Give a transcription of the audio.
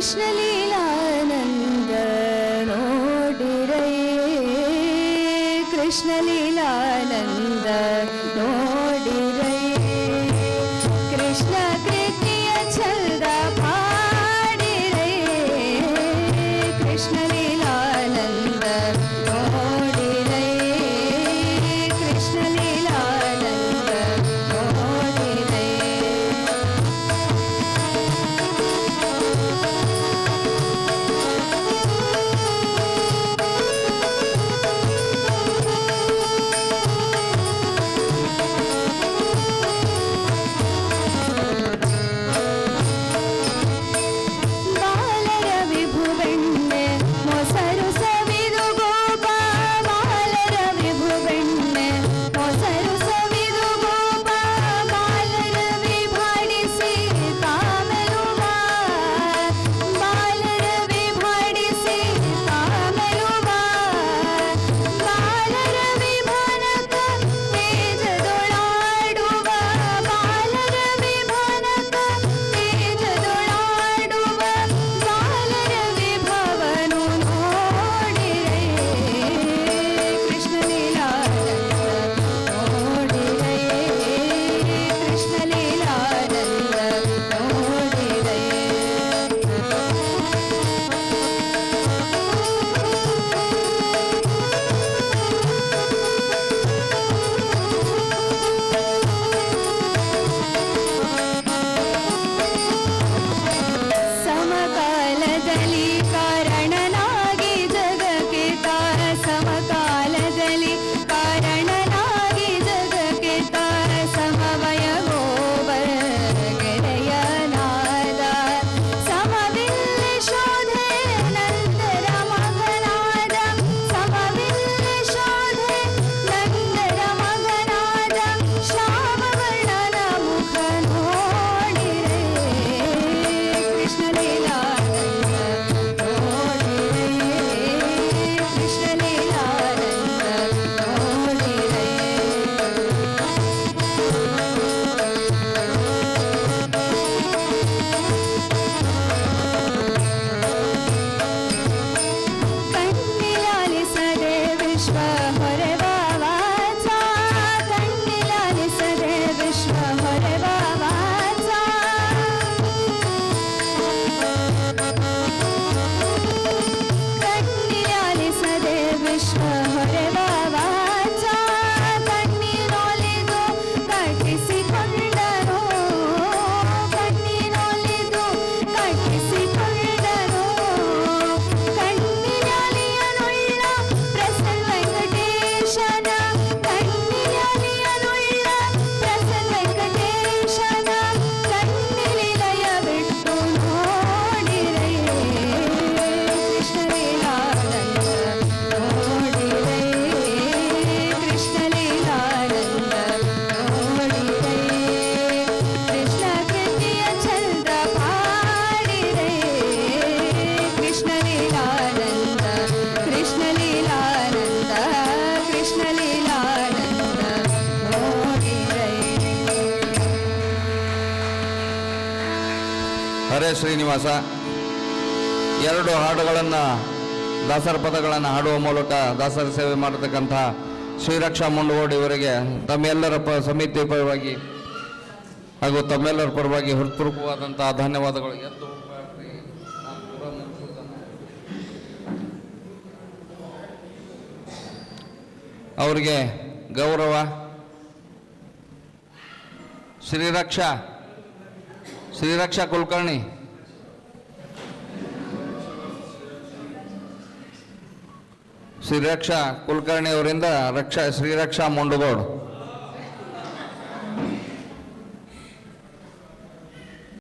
കൃഷ്ണലീലാനന്ദ കൃഷ്ണലീ ಶ್ರೀನಿವಾಸ. ಎರಡು ಹಾಡುಗಳನ್ನು, ದಾಸರ ಪದಗಳನ್ನು ಹಾಡುವ ಮೂಲಕ ದಾಸರ ಸೇವೆ ಮಾಡತಕ್ಕಂಥ ಶ್ರೀರಕ್ಷಾ ಮುಂಡಗೋಡಿ ಇವರಿಗೆ ತಮ್ಮೆಲ್ಲರ ಪ ಸಮಿತಿ ಪರವಾಗಿ ಹಾಗೂ ತಮ್ಮೆಲ್ಲರ ಪರವಾಗಿ ಹೃತ್ಪೂರ್ವಕವಾದಂತಹ ಧನ್ಯವಾದಗಳು. ಅವರಿಗೆ ಗೌರವ, ಶ್ರೀರಕ್ಷಾ ಶ್ರೀರಕ್ಷಾ ಕುಲಕರ್ಣಿ ಶ್ರೀ ರಕ್ಷಾ ಕುಲಕರ್ಣಿ ಅವರಿಂದ ರಕ್ಷಾ ಶ್ರೀರಕ್ಷಾ ಮುಂಡುಗೋಡು.